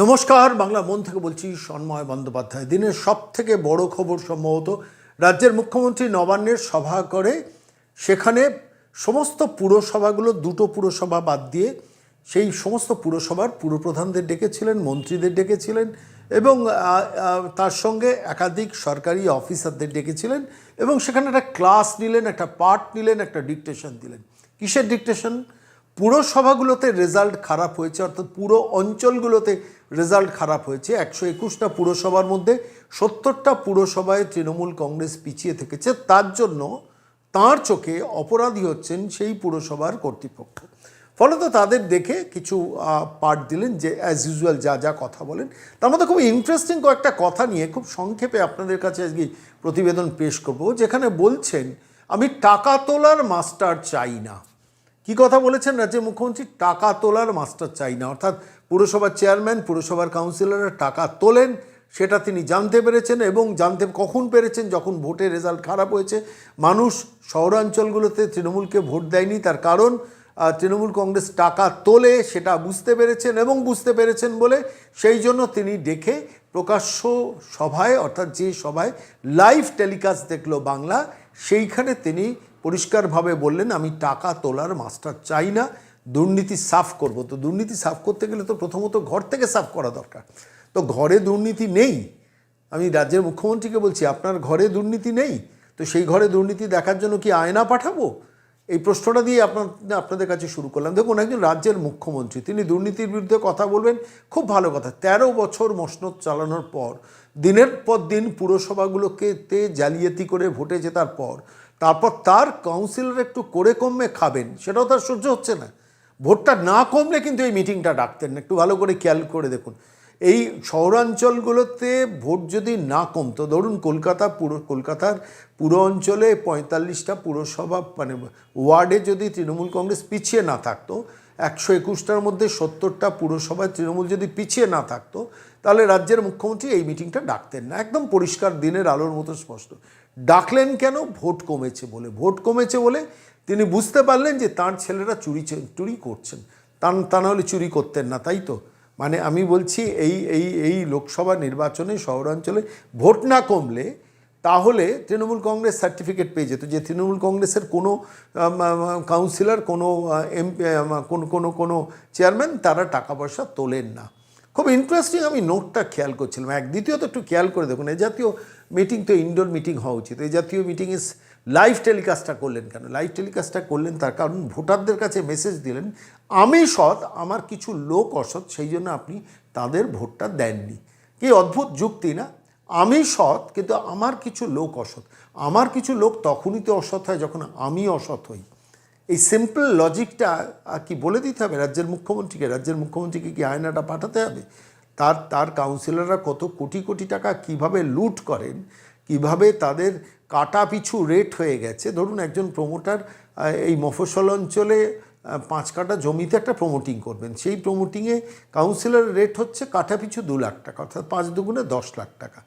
নমস্কার, বাংলা মন থেকে বলছি সন্ময় বন্দ্যোপাধ্যায়। দিনের সব থেকে বড় খবর সম্ভবত রাজ্যের মুখ্যমন্ত্রী নবান্নের সভা করে। সেখানে সমস্ত পুরসভাগুলো, দুটো পুরসভা বাদ দিয়ে সেই সমস্ত পুরসভার পুরপ্রধানদের ডেকেছিলেন, মন্ত্রীদের ডেকেছিলেন এবং তার সঙ্গে একাধিক সরকারি অফিসারদের ডেকেছিলেন এবং সেখানে একটা ক্লাস নিলেন, একটা পার্ট নিলেন, একটা ডিকটেশন দিলেন। কিসের ডিকটেশন? পুরসভাগুলোতে রেজাল্ট খারাপ হয়েছে, অর্থাৎ পুরো অঞ্চলগুলোতে রেজাল্ট খারাপ হয়েছে। একশো একুশটা পুরসভার মধ্যে সত্তরটা পুরসভায় তৃণমূল কংগ্রেস পিছিয়ে থেকেছে। তার জন্য তার চোখে অপরাধী হচ্ছেন সেই পুরসভার কর্তৃপক্ষ। ফলত তাদের দেখে কিছু পার্ট দিলেন যে অ্যাজ ইউজুয়াল যা যা কথা বলেন। তার মধ্যে খুব ইন্টারেস্টিং কয়েকটা কথা নিয়ে খুব সংক্ষেপে আপনাদের কাছে আজকে প্রতিবেদন পেশ করব, যেখানে বলছেন, আমি টাকা তোলার মাস্টার চাই না। কি কথা বলেছেন রাজ্যের মুখ্যমন্ত্রী? টাকা তোলার মাস্টার চাই না। অর্থাৎ পুরসভার চেয়ারম্যান, পুরসভার কাউন্সিলররা টাকা তোলেন, সেটা তিনি জানতে পেরেছেন এবং জানতে কখন পেরেছেন? যখন ভোটের রেজাল্ট খারাপ হয়েছে, মানুষ শহরাঞ্চলগুলোতে তৃণমূলকে ভোট দেয়নি, তার কারণ তৃণমূল কংগ্রেস টাকা তোলে, সেটা বুঝতে পেরেছেন এবং বুঝতে পেরেছেন বলে, সেই জন্য তিনি ডেকে প্রকাশ্য সভায়, অর্থাৎ যে সভায় লাইভ টেলিকাস্ট দেখল বাংলা, সেইখানে তিনি পরিষ্কারভাবে বললেন, আমি টাকা তোলার মাস্টার চাই না, দুর্নীতি সাফ করব। তো দুর্নীতি সাফ করতে গেলে তো প্রথমত ঘর থেকে সাফ করা দরকার। তো ঘরে দুর্নীতি নেই। আমি রাজ্যের মুখ্যমন্ত্রীকে বলছি, আপনার ঘরে দুর্নীতি নেই? তো সেই ঘরে দুর্নীতি দেখার জন্য কি আয়না পাঠাবো? এই প্রশ্নটা দিয়ে আপনার, আপনাদের কাছে শুরু করলাম। দেখুন, একজন রাজ্যের মুখ্যমন্ত্রী, তিনি দুর্নীতির বিরুদ্ধে কথা বলবেন, খুব ভালো কথা। তেরো বছর মসনদ চালানোর পর, দিনের পর দিন পুরসভাগুলোকে তে জালিয়াতি করে ভোটে জেতার পর, তারপর তার কাউন্সিলর একটু করে কমে খাবেন, সেটাও তার সহ্য হচ্ছে না। ভোটটা না কমলে কিন্তু এই মিটিংটা ডাকতেন না। একটু ভালো করে খেয়াল করে দেখুন। এই শহরাঞ্চলগুলোতে ভোট যদি না কমতো, ধরুন কলকাতা পুরো, কলকাতার পুরো অঞ্চলে পঁয়তাল্লিশটা পুরসভা মানে ওয়ার্ডে যদি তৃণমূল কংগ্রেস পিছিয়ে না থাকতো, একশো একুশটার মধ্যে সত্তরটা পুরসভায় তৃণমূল যদি পিছিয়ে না থাকতো, তাহলে রাজ্যের মুখ্যমন্ত্রী এই মিটিংটা ডাকতেন না। একদম পরিষ্কার দিনের আলোর মতো স্পষ্ট। ডাকলেন কেন? ভোট কমেছে বলে। ভোট কমেছে বলে তিনি বুঝতে পারলেন যে তার ছেলেরা চুরি চুরি করছেন। তা তা হলে চুরি করতেন না, তাই তো? মানে আমি বলছি এই এই এই লোকসভা নির্বাচনে শহরাঞ্চলে ভোট না কমলে তাহলে তৃণমূল কংগ্রেস সার্টিফিকেট পেয়ে যেত, যে তৃণমূল কংগ্রেসের কোনো কাউন্সিলর কোনো এমপি কোনো কোনো কোনো চেয়ারম্যান তারা টাকা পয়সা তোলেন না। খুব ইন্টারেস্টিং আমি নোটটা খেয়াল করছিলাম। এক, দ্বিতীয়ত একটু খেয়াল করে দেখুন এই জাতীয় মিটিং তো ইনডোর মিটিং হওয়া উচিত এই জাতীয় মিটিংয়ে লাইভ টেলিকাস্টটা করলেন কেন? লাইভ টেলিকাস্টটা করলেন তার কারণ ভোটারদের কাছে মেসেজ দিলেন, আমি সৎ, আমার কিছু লোক অসৎ, সেই জন্য আপনি তাদের ভোটটা দেননি। কি অদ্ভুত যুক্তি না? আমি সৎ, কিন্তু আমার কিছু লোক অসৎ। আমার কিছু লোক তখনই তো অসৎ হয় যখন আমি অসৎ হই। এই সিম্পল লজিকটা আর কি বলে দিতে হবে? রাজ্যের মুখ্যমন্ত্রীকে? রাজ্যের মুখ্যমন্ত্রীকে কি আয়নাটা পাঠাতে হবে? তার তার কাউন্সিলররা কত কোটি কোটি টাকা কীভাবে লুট করেন? কীভাবে তাদের কাটা পিছু রেট হয়ে গেছে। ধরুন একজন প্রমোটার এই মফস্বল অঞ্চলে পাঁচ কাটা জমিতে একটা প্রমোটিং করবেন। সেই প্রমোটিংয়ে কাউন্সিলর রেট হচ্ছে কাটা পিছু দু লাখ টাকা, অর্থাৎ পাঁচ দুগুণে দশ লাখ টাকা।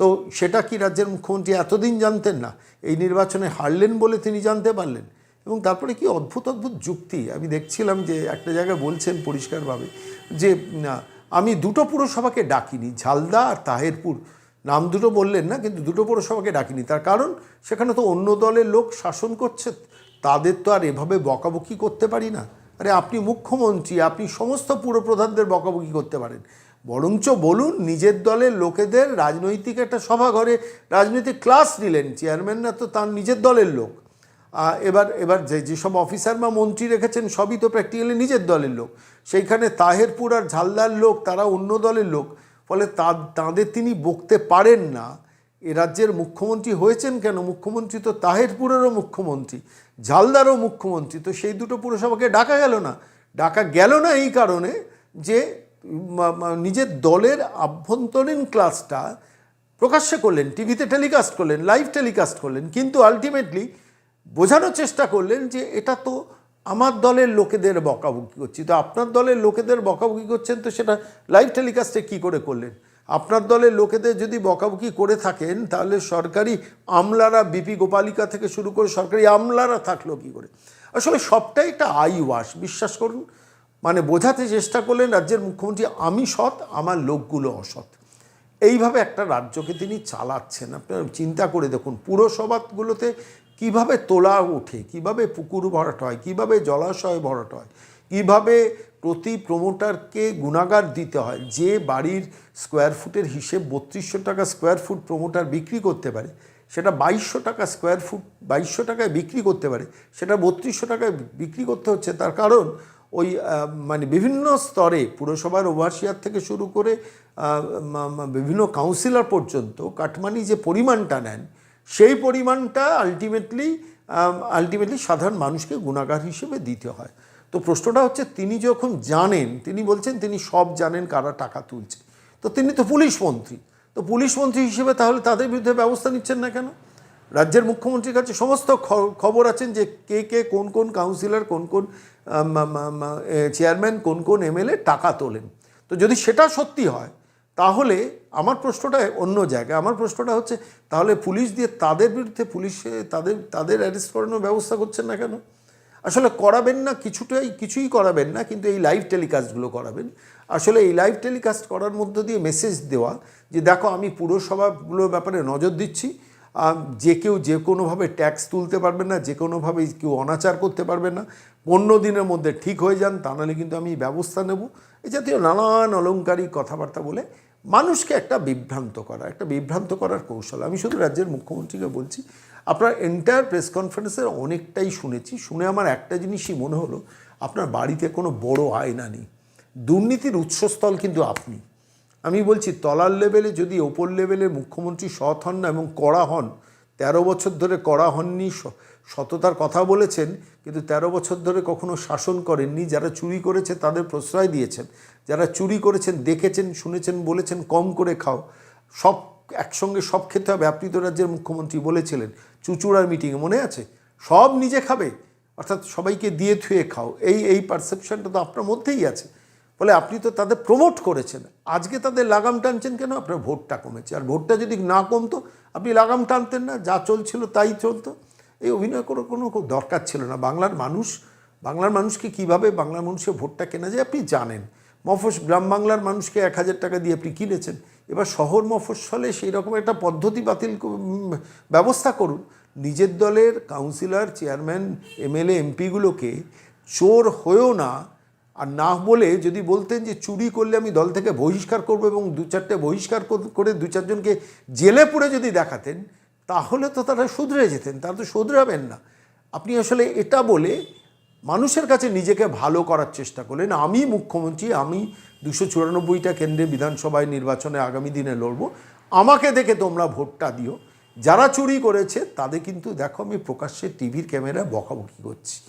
তো সেটা কি রাজ্যের মুখ্যমন্ত্রী এতদিন জানতেন না? এই নির্বাচনে হারলেন বলে তিনি জানতে পারলেন? এবং তারপরে কি অদ্ভুত অদ্ভুত যুক্তি? আমি দেখছিলাম যে একটা জায়গায় বলছেন পরিষ্কারভাবে যে আমি দুটো পুরসভাকে ডাকিনি, ঝালদা আর তাহেরপুর। নাম দুটো বললেন না, কিন্তু দুটো পৌরসভাকে ডাকিনি। তার কারণ, সেখানে তো অন্য দলের লোক শাসন করছে, তাদের তো আর এভাবে বকাবকি করতে পারি না। আরে, আপনি মুখ্যমন্ত্রী, আপনি সমস্ত পুরপ্রধানদের বকাবকি করতে পারেন। বরঞ্চ বলুন, নিজের দলের লোকেদের রাজনৈতিক একটা সভাঘরে রাজনৈতিক ক্লাস নিলেন, চেয়ারম্যানরা তো তার নিজের দলের লোক। এবার এবার যে, যেসব অফিসার বা মন্ত্রী রেখেছেন, সবই তো প্র্যাকটিক্যালি নিজের দলের লোক। সেইখানে তাহেরপুর আর ঝালদার লোক, তারা অন্য দলের লোক। ফলে তা- তাঁদের তিনি বকতে পারেন না। এ রাজ্যের মুখ্যমন্ত্রী হয়েছেন কেন? মুখ্যমন্ত্রী তো তাহেরপুরেরও মুখ্যমন্ত্রী, ঝালদারও মুখ্যমন্ত্রী, তো সেই দুটো পুরসভাকে ডাকা গেল না। ডাকা গেল না এই কারণে যে নিজের দলের আভ্যন্তরীণ ক্লাসটা প্রকাশ্যে করলেন, টিভিতে টেলিকাস্ট করলেন, লাইভ টেলিকাস্ট করলেন, কিন্তু আলটিমেটলি বোঝানোর চেষ্টা করলেন যে এটা তো আমার দলের লোকেদের বকাবকি করছি। তো আপনার দলের লোকেদের বকাবকি করছেন তো সেটা লাইভ টেলিকাস্টে কী করে করলেন? আপনার দলের লোকেদের যদি বকাবকি করে থাকেন, তাহলে সরকারি আমলারা বিপি গোপালিকা থেকে শুরু করে সরকারি আমলারা থাকল কী করে? আসলে সবটাই একটা আই ওয়াশ বিশ্বাস করুন। মানে বোঝাতে চেষ্টা করলেন রাজ্যের মুখ্যমন্ত্রী, আমি সৎ, আমার লোকগুলো অসৎ। এইভাবে একটা রাজ্যকে তিনি চালাচ্ছেন। আপনারা চিন্তা করে দেখুন, পুরসভাগুলোতে কীভাবে তোলা ওঠে, কীভাবে পুকুর ভরাট হয়, কীভাবে জলাশয় ভরাট হয়, কীভাবে প্রতি প্রমোটারকে গুণাগার দিতে হয়, যে বাড়ির স্কোয়ার ফুটের হিসেব বত্রিশশো টাকা স্কোয়ার ফুট প্রমোটার বিক্রি করতে পারে, সেটা বাইশশো টাকা স্কোয়ার ফুট বাইশশো টাকায় বিক্রি করতে পারে, সেটা বত্রিশশো টাকায় বিক্রি করতে হচ্ছে। তার কারণ ওই মানে বিভিন্ন স্তরে, পুরসভার ওভারসিয়ার থেকে শুরু করে বিভিন্ন কাউন্সিলর পর্যন্ত কাটমানি যে পরিমাণটা নেন, সেই পরিমাণটা আলটিমেটলি আলটিমেটলি সাধারণ মানুষকে গুণাগার হিসেবে দিতে হয়। তো প্রশ্নটা হচ্ছে, তিনি যখন জানেন, তিনি বলছেন তিনি সব জানেন কারা টাকা তুলছে। তো তিনি তো পুলিশ মন্ত্রী। তো পুলিশ মন্ত্রী হিসেবে তাহলে তাদের বিরুদ্ধে ব্যবস্থা নিচ্ছেন না কেন? রাজ্যের মুখ্যমন্ত্রীর কাছে সমস্ত খবর আছেন যে কে কে, কোন কোন কাউন্সিলর, কোন কোন চেয়ারম্যান, কোন কোন এমএলএ টাকা তোলেন। তো যদি সেটা সত্যি হয়, তাহলে আমার প্রশ্নটা অন্য জায়গায়। আমার প্রশ্নটা হচ্ছে, তাহলে পুলিশ দিয়ে তাদের বিরুদ্ধে পুলিশে তাদের তাদের অ্যারেস্ট করানোর ব্যবস্থা করছেন না কেন? আসলে করাবেন না, কিছুটাই, কিছুই করাবেন না, কিন্তু এই লাইভ টেলিকাস্টগুলো করাবেন। আসলে এই লাইভ টেলিকাস্ট করার মধ্য দিয়ে মেসেজ দেওয়া যে, দেখো আমি পুরসভাগুলোর ব্যাপারে নজর দিচ্ছি যে কেউ যে কোনোভাবে ট্যাক্স তুলতে পারবে না, যে কোনোভাবে কেউ অনাচার করতে পারবে না। পনেরো দিনের মধ্যে ঠিক হয়ে যান, তা নাহলে কিন্তু আমি ব্যবস্থা নেব। এই জাতীয় নানান অলংকারিক কথাবার্তা বলে মানুষকে একটা বিভ্রান্ত করা, একটা বিভ্রান্ত করার কৌশল। আমি শুধু রাজ্যের মুখ্যমন্ত্রীকে বলছি, আপনার এন্টায়ার প্রেস কনফারেন্সের অনেকটাই শুনেছি। শুনে আমার একটা জিনিসই মনে হলো, আপনার বাড়িতে কোনো বড় আয়না নেই। দুর্নীতির উৎসস্থল কিন্তু আপনি। আমি বলছি, তলার লেভেলে যদি ওপর লেভেলের মুখ্যমন্ত্রী সৎ হন না এবং কড়া হন, তেরো বছর ধরে কড়া হননি সততার কথা বলেছেন, কিন্তু তেরো বছর ধরে কখনো শাসন করেননি, যারা চুরি করেছে তাদের প্রশ্রয় দিয়েছেন, যারা চুরি করেছেন, দেখেছেন, শুনেছেন, বলেছেন, কম করে খাও, সব, একসঙ্গে সব খেতে হবে, আপনি তো রাজ্যের মুখ্যমন্ত্রী বলেছিলেন, চুচুড়ার মিটিংয়ে মনে আছে? সব নিজে খাবে, অর্থাৎ সবাইকে দিয়ে থুয়ে খাও, এই এই পারসেপশনটা তো আপনার মধ্যেই আছে। ফলে আপনি তো তাদের প্রমোট করেছেন। আজকে তাদের লাগাম টানছেন কেন? আপনার ভোটটা কমেছে। আর ভোটটা যদি না কমতো, আপনি লাগাম টানতেন না, যা চলছিল তাই চলতো। এই অভিনয় করার কোনো দরকার ছিল না। বাংলার মানুষ, বাংলার মানুষকে কীভাবে বাংলার মানুষের ভোটটা কেনা যায় আপনি জানেন। মফস, গ্রাম বাংলার মানুষকে এক হাজার টাকা দিয়ে আপনি কিনেছেন। এবার শহর মফস্বলে সেই রকম একটা পদ্ধতি বাতিল ব্যবস্থা করুন। নিজের দলের কাউন্সিলর চেয়ারম্যান এমএলএ এমপিগুলোকে চোর হয়েও না আর না বলে যদি বলতেন যে চুরি করলে আমি দল থেকে বহিষ্কার করব এবং দু চারটে বহিষ্কার কর- দু চারজনকে জেলে পুরে যদি দেখাতেন, তাহলে তো তারা শুধরে যেতেন, তারা তো শুধরাবেন না। আপনি আসলে এটা বলে মানুষের কাছে নিজেকে ভালো করার চেষ্টা করলেন। আমি মুখ্যমন্ত্রী, আমি দুশো চুরানব্বইটা কেন্দ্রে বিধানসভায় নির্বাচনে আগামী দিনে লড়ব। আমাকে দেখে তোমরা ভোটটা দিও। যারা চুরি করেছে, তাদের কিন্তু দেখো আমি প্রকাশ্যে টিভির ক্যামেরায় বকাবকি করছি।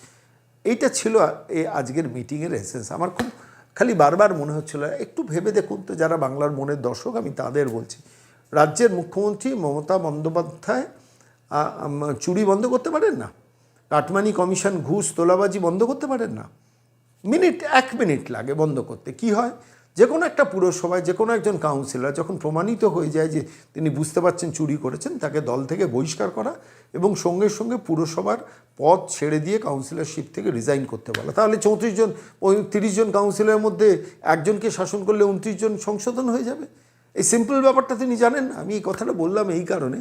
এইটা ছিল এই আজকের মিটিংয়ের এসেন্স আমার খুব খালি বারবার মনে হচ্ছিল, একটু ভেবে দেখুন তো যারা বাংলার মনের দর্শক, আমি তাদের বলছি। রাজ্যের মুখ্যমন্ত্রী মমতা বন্দ্যোপাধ্যায় চুরি বন্ধ করতে পারেন না? কাটমানি কমিশন, ঘুষ, তোলাবাজি বন্ধ করতে পারেন না? মিনিট, এক মিনিট লাগে বন্ধ করতে। কি হয়? যে কোনো একটা পুরসভায় যে কোনো একজন কাউন্সিলর যখন প্রমাণিত হয়ে যায় যে তিনি বুঝতে পারছেন চুরি করেছেন, তাকে দল থেকে বহিষ্কার করা এবং সঙ্গে সঙ্গে পুরসভার পদ ছেড়ে দিয়ে কাউন্সিলরশিপ থেকে রিজাইন করতে বলা। তাহলে চৌত্রিশ জন তিরিশ জন কাউন্সিলরের মধ্যে একজনকে শাসন করলে উনত্রিশ জন সংশোধন হয়ে যাবে? এই সিম্পল ব্যাপারটা তিনি জানেন আমি এই কথাটা বললাম এই কারণে।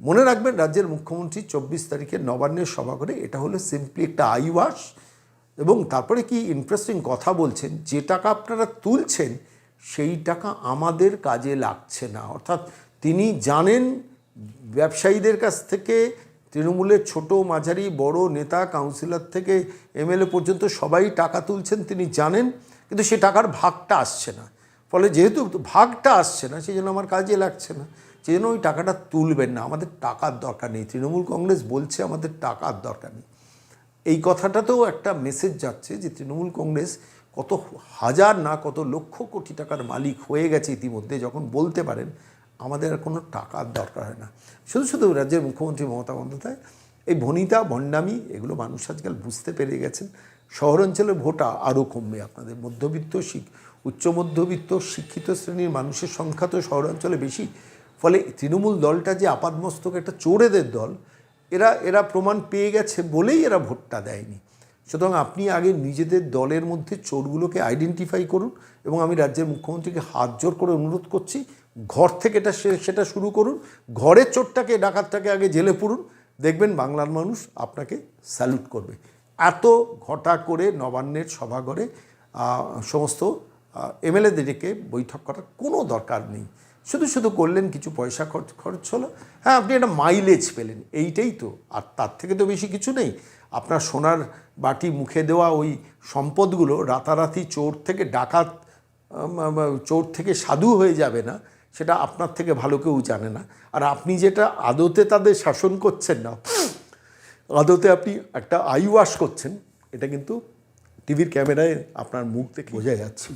মনে রাখবেন, রাজ্যের মুখ্যমন্ত্রী চব্বিশ তারিখে নবান্নের সভা করে এটা হলো সিম্পলি একটা আইওয়াস এবং তারপরে কি ইন্টারেস্টিং কথা বলছেন, যে টাকা আপনারা তুলছেন, সেই টাকা আমাদের কাজে লাগছে না। অর্থাৎ তিনি জানেন ব্যবসায়ীদের কাছ থেকে, তৃণমূলের ছোট, মাঝারি, বড় নেতা কাউন্সিলর থেকে এমএলএ পর্যন্ত সবাই টাকা তুলছেন, তিনি জানেন, কিন্তু সে টাকার ভাগটা আসছে না। ফলে যেহেতু ভাগটা আসছে না, সেই জন্য আমার কাজে লাগছে না। সেই জন্য ওই টাকাটা তুলবেন না। আমাদের টাকার দরকার নেই। তৃণমূল কংগ্রেস বলছে আমাদের টাকার দরকার নেই। এই কথাটাতেও একটা মেসেজ যাচ্ছে যে তৃণমূল কংগ্রেস কত হাজার না কত লক্ষ কোটি টাকার মালিক হয়ে গেছে ইতিমধ্যে, যখন বলতে পারেন আমাদের আর কোনো টাকার দরকার হয় না। শুধু শুধু রাজ্যের মুখ্যমন্ত্রী মমতা বন্দ্যোপাধ্যায়, এই ভনিতা, ভণ্ডামি, এগুলো মানুষ আজকাল বুঝতে পেরে গেছেন। শহরাঞ্চলের ভোটা আরও কমবে, আপনাদের মধ্যবিত্ত শিক, উচ্চ মধ্যবিত্ত, শিক্ষিত শ্রেণির মানুষের সংখ্যা তো শহরাঞ্চলে বেশি। ফলে তৃণমূল দলটা যে আপাদমস্তক, একটা চোরেদের দল এরা এরা প্রমাণ পেয়ে গেছে বলেই এরা ভোটটা দেয়নি। সুতরাং আপনি আগে নিজেদের দলের মধ্যে চোরগুলোকে আইডেন্টিফাই করুন এবং আমি রাজ্যের মুখ্যমন্ত্রীকে হাত জোর করে অনুরোধ করছি, ঘর থেকে এটা সেটা শুরু করুন, ঘরের চোরটাকে, ডাকাতটাকে আগে জেলে পুরুন, দেখবেন বাংলার মানুষ আপনাকে স্যালুট করবে। এত ঘটা করে নবান্নের সভাঘরে সমস্ত এমএলএদেরকে বৈঠক করার কোনো দরকার নেই। শুধু শুধু করলেন, কিছু পয়সা খরচ খরচ হলো। হ্যাঁ আপনি একটা মাইলেজ পেলেন, এইটাই তো। আর তার থেকে তো বেশি কিছু নেই। আপনার সোনার বাটি মুখে দেওয়া ওই সম্পদগুলো রাতারাতি চোর থেকে ডাকাত চোর থেকে সাধু হয়ে যাবে না, সেটা আপনার থেকে ভালো কেউ জানে না। আর আপনি যেটা আদতে তাদের শাসন করছেন না, আদতে আপনি একটা আই ওয়াশ করছেন, এটা কিন্তু টিভির ক্যামেরায় আপনার মুখ থেকে বোঝা যাচ্ছে।